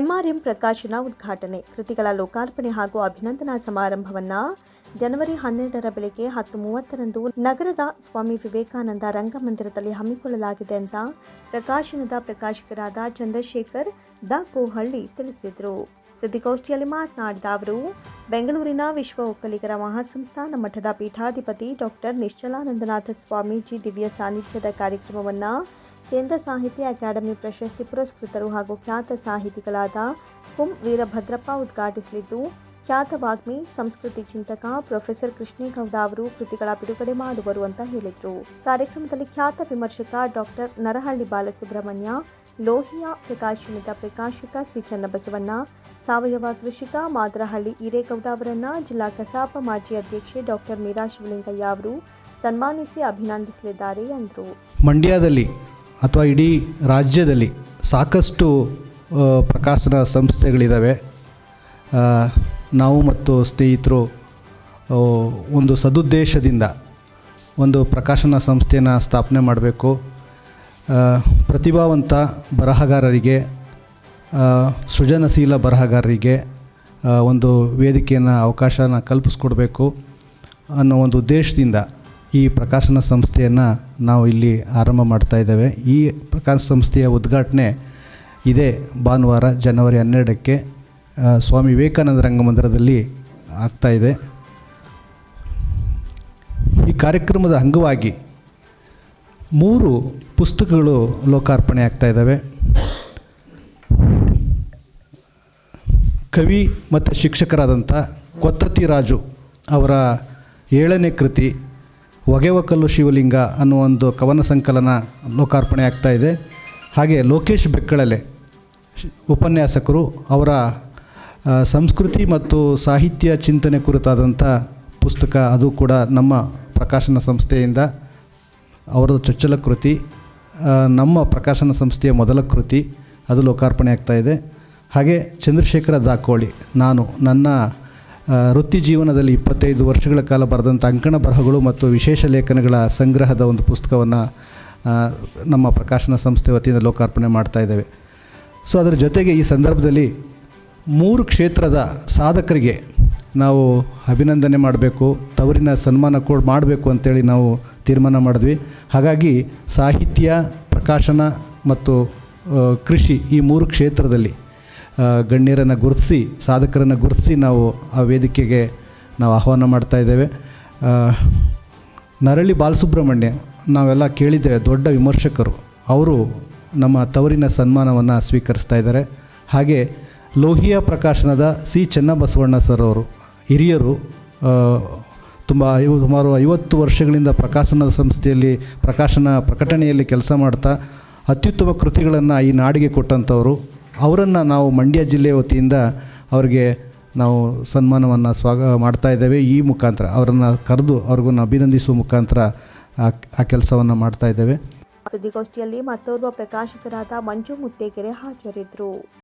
ಎಂಆರ್ಎಂ ಪ್ರಕಾಶನ ಉದ್ಘಾಟನೆ. ಕೃತಿಗಳ ಲೋಕಾರ್ಪಣೆ ಹಾಗೂ ಅಭಿನಂದನಾ ಸಮಾರಂಭವನ್ನು ಜನವರಿ ಹನ್ನೆರಡರ ಬೆಳಗ್ಗೆ ಹತ್ತು ಮೂವತ್ತರಂದು ನಗರದ ಸ್ವಾಮಿ ವಿವೇಕಾನಂದ ರಂಗಮಂದಿರದಲ್ಲಿ ಹಮ್ಮಿಕೊಳ್ಳಲಾಗಿದೆ ಅಂತ ಪ್ರಕಾಶನದ ಪ್ರಕಾಶಕರಾದ ಚಂದ್ರಶೇಖರ್ ದ ಕೋಹಳ್ಳಿ ತಿಳಿಸಿದರು. ಸುದ್ದಿಗೋಷ್ಠಿಯಲ್ಲಿ ಮಾತನಾಡಿದ ಅವರು, ಬೆಂಗಳೂರಿನ ವಿಶ್ವ ಒಕ್ಕಲಿಗರ ಮಹಾಸಂಸ್ಥಾನ ಮಠದ ಪೀಠಾಧಿಪತಿ ಡಾಕ್ಟರ್ ನಿಶ್ಚಲಾನಂದನಾಥ ಸ್ವಾಮೀಜಿ ದಿವ್ಯ ಸಾನ್ನಿಧ್ಯದ ಕಾರ್ಯಕ್ರಮವನ್ನು ಕೇಂದ್ರ ಸಾಹಿತ್ಯ ಅಕಾಡೆಮಿ ಪ್ರಶಸ್ತಿ ಪುರಸ್ಕೃತರು ಹಾಗೂ ಖ್ಯಾತ ಸಾಹಿತಿಗಳಾದ ಕುಂ ವೀರಭದ್ರಪ್ಪ ಉದ್ಘಾಟಿಸಲಿದ್ದು, ಖ್ಯಾತ ವಾಗ್ಮಿ, ಸಂಸ್ಕೃತಿ ಚಿಂತಕ ಪ್ರೊಫೆಸರ್ ಕೃಷ್ಣೇಗೌಡ ಅವರು ಕೃತಿಗಳ ಬಿಡುಗಡೆ ಮಾಡುವರು ಅಂತ ಹೇಳಿದರು. ಕಾರ್ಯಕ್ರಮದಲ್ಲಿ ಖ್ಯಾತ ವಿಮರ್ಶಕ ಡಾಕ್ಟರ್ ನರಹಳ್ಳಿ ಬಾಲಸುಬ್ರಹ್ಮಣ್ಯ, ಲೋಹಿಯ ಪ್ರಕಾಶನದ ಪ್ರಕಾಶಕ ಸಿ. ಚನ್ನಬಸವಣ್ಣ, ಸಾವಯವ ಕೃಷಿಕ ಮಾದರಹಳ್ಳಿ ಹಿರೇಗೌಡ ಅವರನ್ನ ಜಿಲ್ಲಾ ಕಸಾಪ ಮಾಜಿ ಅಧ್ಯಕ್ಷೆ ಡಾಕ್ಟರ್ ಮೀರಾ ಶಿವಲಿಂಗಯ್ಯ ಅವರು ಸನ್ಮಾನಿಸಿ ಅಭಿನಂದಿಸಲಿದ್ದಾರೆ ಎಂದರು. ಮಂಡ್ಯದಲ್ಲಿ ಅಥವಾ ಇಡೀ ರಾಜ್ಯದಲ್ಲಿ ಸಾಕಷ್ಟು ಪ್ರಕಾಶನ ಸಂಸ್ಥೆಗಳಿದ್ದಾವೆ ನಾವು ಮತ್ತು ಸ್ನೇಹಿತರು ಒಂದು ಸದುದ್ದೇಶದಿಂದ ಒಂದು ಪ್ರಕಾಶನ ಸಂಸ್ಥೆಯನ್ನು ಸ್ಥಾಪನೆ ಮಾಡಬೇಕು. ಪ್ರತಿಭಾವಂತ ಬರಹಗಾರರಿಗೆ ಸೃಜನಶೀಲ ಬರಹಗಾರರಿಗೆ ಒಂದು ವೇದಿಕೆಯನ್ನು, ಅವಕಾಶನ ಕಲ್ಪಿಸ್ಕೊಡ್ಬೇಕು ಅನ್ನೋ ಒಂದು ಉದ್ದೇಶದಿಂದ ಈ ಪ್ರಕಾಶನ ಸಂಸ್ಥೆಯನ್ನು ನಾವು ಇಲ್ಲಿ ಆರಂಭ ಮಾಡ್ತಾ ಇದ್ದೇವೆ. ಈ ಪ್ರಕಾಶ ಸಂಸ್ಥೆಯ ಉದ್ಘಾಟನೆ ಇದೇ ಭಾನುವಾರ ಜನವರಿ ಹನ್ನೆರಡಕ್ಕೆ ಸ್ವಾಮಿ ವಿವೇಕಾನಂದ ರಂಗಮಂದಿರದಲ್ಲಿ ಆಗ್ತಾಯಿದೆ ಈ ಕಾರ್ಯಕ್ರಮದ ಅಂಗವಾಗಿ ಮೂರು ಪುಸ್ತಕಗಳು ಲೋಕಾರ್ಪಣೆ ಆಗ್ತಾ ಇದ್ದಾವೆ. ಕವಿ ಮತ್ತು ಶಿಕ್ಷಕರಾದಂಥ ಕೊತ್ತತಿ ರಾಜು ಅವರ ಏಳನೇ ಕೃತಿ ಒಗೆವಕಲ್ಲು ಶಿವಲಿಂಗ ಅನ್ನುವ ಒಂದು ಕವನ ಸಂಕಲನ ಲೋಕಾರ್ಪಣೆ ಆಗ್ತಾ ಇದೆ. ಹಾಗೆ ಲೋಕೇಶ್ ಬೆಕ್ಕಳಲೆ ಉಪನ್ಯಾಸಕರು ಅವರ ಸಂಸ್ಕೃತಿ ಮತ್ತು ಸಾಹಿತ್ಯ ಚಿಂತನೆ ಕುರಿತಾದಂಥ ಪುಸ್ತಕ ಅದು ಕೂಡ ನಮ್ಮ ಪ್ರಕಾಶನ ಸಂಸ್ಥೆಯಿಂದ ಅವರ ಚೊಚ್ಚಲ ಕೃತಿ ನಮ್ಮ ಪ್ರಕಾಶನ ಸಂಸ್ಥೆಯ ಮೊದಲ ಕೃತಿ ಅದು ಲೋಕಾರ್ಪಣೆ ಆಗ್ತಾ ಇದೆ. ಹಾಗೆ ಚಂದ್ರಶೇಖರ ದಾಕೋಳಿ, ನಾನು ನನ್ನ ವೃತ್ತಿ ಜೀವನದಲ್ಲಿ ಇಪ್ಪತ್ತೈದು ವರ್ಷಗಳ ಕಾಲ ಬರೆದಂಥ ಅಂಕಣ ಬರಹಗಳು ಮತ್ತು ವಿಶೇಷ ಲೇಖನಗಳ ಸಂಗ್ರಹದ ಒಂದು ಪುಸ್ತಕವನ್ನು ನಮ್ಮ ಪ್ರಕಾಶನ ಸಂಸ್ಥೆ ವತಿಯಿಂದ ಲೋಕಾರ್ಪಣೆ ಮಾಡ್ತಾ ಇದ್ದೇವೆ. ಸೊ ಅದರ ಜೊತೆಗೆ ಈ ಸಂದರ್ಭದಲ್ಲಿ ಮೂರು ಕ್ಷೇತ್ರದ ಸಾಧಕರಿಗೆ ನಾವು ಅಭಿನಂದನೆ ಮಾಡಬೇಕು, ತವರಿನ ಸನ್ಮಾನ ಕೂಡ ಮಾಡಬೇಕು ಅಂತೇಳಿ ನಾವು ತೀರ್ಮಾನ ಮಾಡಿದ್ವಿ. ಹಾಗಾಗಿ ಸಾಹಿತ್ಯ, ಪ್ರಕಾಶನ ಮತ್ತು ಕೃಷಿ ಈ ಮೂರು ಕ್ಷೇತ್ರದಲ್ಲಿ ಗಣ್ಯರನ್ನು ಗುರುತಿಸಿ, ಸಾಧಕರನ್ನು ಗುರುತಿಸಿ ನಾವು ಆ ವೇದಿಕೆಗೆ ನಾವು ಆಹ್ವಾನ ಮಾಡ್ತಾ ಇದ್ದೇವೆ. ನರಳಿ ಬಾಲಸುಬ್ರಹ್ಮಣ್ಯ, ನಾವೆಲ್ಲ ಕೇಳಿದ್ದೇವೆ, ದೊಡ್ಡ ವಿಮರ್ಶಕರು. ಅವರು ನಮ್ಮ ತವರಿನ ಸನ್ಮಾನವನ್ನು ಸ್ವೀಕರಿಸ್ತಾ ಇದ್ದಾರೆ. ಹಾಗೆ ಲೋಹಿಯ ಪ್ರಕಾಶನದ ಸಿ. ಚೆನ್ನಬಸವಣ್ಣ ಸರ್ ಅವರು, ಹಿರಿಯರು ತುಂಬ ಐವ, ಸುಮಾರು ಐವತ್ತು ವರ್ಷಗಳಿಂದ ಪ್ರಕಾಶನದ ಸಂಸ್ಥೆಯಲ್ಲಿ, ಪ್ರಕಾಶನ ಪ್ರಕಟಣೆಯಲ್ಲಿ ಕೆಲಸ ಮಾಡ್ತಾ, ಅತ್ಯುತ್ತಮ ಕೃತಿಗಳನ್ನು ಈ ನಾಡಿಗೆ ಕೊಟ್ಟಂಥವರು. ಅವರನ್ನು ನಾವು ಮಂಡ್ಯ ಜಿಲ್ಲೆ ವತಿಯಿಂದ ಅವ್ರಿಗೆ ನಾವು ಸನ್ಮಾನವನ್ನು ಸ್ವಾಗ ಮಾಡ್ತಾ ಇದ್ದೇವೆ ಈ ಮುಖಾಂತರ. ಅವರನ್ನು ಕರೆದು ಅವ್ರಿಗನ್ನು ಅಭಿನಂದಿಸುವ ಮುಖಾಂತರ ಆ ಕೆಲಸವನ್ನು ಮಾಡ್ತಾ ಇದ್ದೇವೆ. ಸುದ್ದಿಗೋಷ್ಠಿಯಲ್ಲಿ ಮತ್ತೋರ್ವ ಪ್ರಕಾಶಕರಾದ ಮಂಜು ಮುತ್ತೇಗೆರೆ ಹಾಜರಿದ್ದರು.